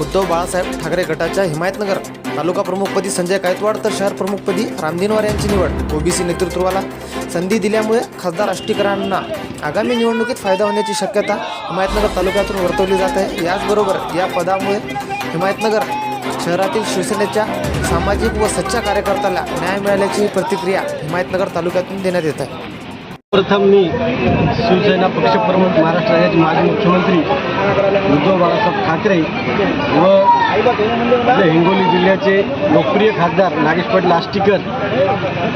उद्धव बाळासाहेब ठाकरे गटाच्या हिमायतनगर तालुका प्रमुखपदी संजय गायकवाड तर शहर प्रमुखपदी रामदिनवार यांची निवड. ओबीसी नेतृत्वाला संधी दिल्यामुळे खासदार राष्ट्रीयकरांना आगामी निवडणुकीत फायदा होण्याची शक्यता हिमायतनगर तालुक्यातून वर्तवली जात आहे. याचबरोबर या पदामुळे हिमायतनगर शहरातील शिवसेनेच्या सामाजिक व सच्च्या कार्यकर्त्याला न्याय मिळाल्याची प्रतिक्रिया हिमायतनगर तालुक्यातून देण्यात येत आहे. प्रथम मी शिवसेना पक्षप्रमुख महाराष्ट्र राज्याचे माजी मुख्यमंत्री उद्धव बाळासाहेब ठाकरे व हिंगोली जिल्ह्याचे लोकप्रिय खासदार नागेश पाटील आष्टीकर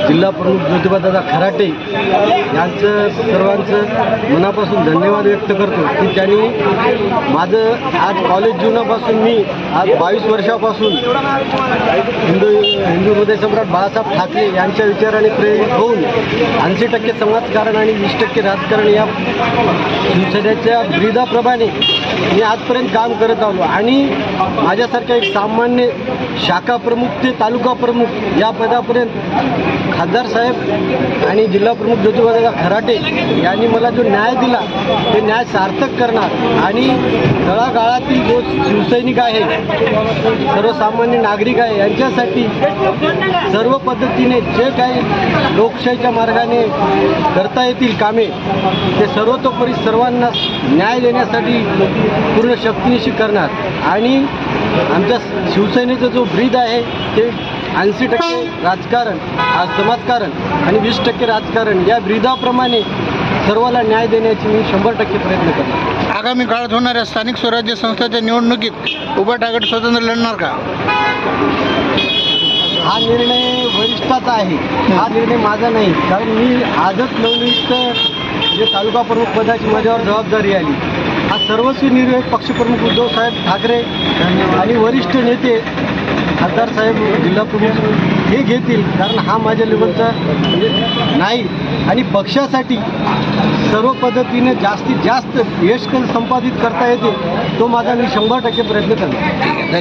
जिल्हा प्रमुख ज्योतिबादादा खराटे यांचं सर्वांचं मनापासून धन्यवाद व्यक्त करतो. की त्यांनी माझं आज कॉलेज जीवनापासून मी आज बावीस वर्षापासून हिंदू हिंदू हृदय सम्राट बाळासाहेब ठाकरे यांच्या विचाराने प्रेरित होऊन ऐंशी टक्के राजकारण आणि वीस टक्के राजकारण या शिवसेनेच्या ब्रिदाप्रमाणे मी आजपर्यंत काम करत आलो. आणि माझ्यासारख्या एक सामान्य शाखा प्रमुख ते तालुका प्रमुख या पदापर्यंत खासदार साहेब आणि जिल्हा प्रमुख ज्योतिबादादा खराटे यांनी मला जो न्याय दिला ते न्याय सार्थक करणार आणि तळागाळातील जो शिवसैनिक आहे सर्वसामान्य नागरिक आहे यांच्यासाठी सर्व पद्धतीने जे काही लोकशाहीच्या मार्गाने करता येतील कामे ते सर्वतोपरी सर्वांना न्याय देण्यासाठी पूर्ण शक्तीनिशी करणार. आणि आमच्या शिवसेनेचं जो ब्रीद आहे ते ऐंशी टक्के राजकारण समाजकारण आणि वीस टक्के राजकारण या ब्रीदाप्रमाणे सर्वाला न्याय देण्याची मी शंभर टक्के प्रयत्न करतो आगामी काळात होणाऱ्या स्थानिक स्वराज्य संस्थेच्या निवडणुकीत उभा ठाकरे स्वतंत्र लढणार का? हा निर्णय वरिष्ठाचा आहे. हा निर्णय माझा नाही. कारण मी आजच नवनियुक्त जे तालुका प्रमुख पदाची माझ्यावर जबाबदारी आली. हा सर्वस्वी निर्णय पक्षप्रमुख उद्धव साहेब ठाकरे आणि वरिष्ठ नेते खासदार साहेब जिल्हा प्रमुख हे घेतील. कारण हा माझ्या लेवलचा म्हणजे नाही. आणि पक्षासाठी सर्व पद्धतीने जास्तीत जास्त यश कल संपादित करता येते तो माझा मी शंभर टक्के प्रयत्न करणार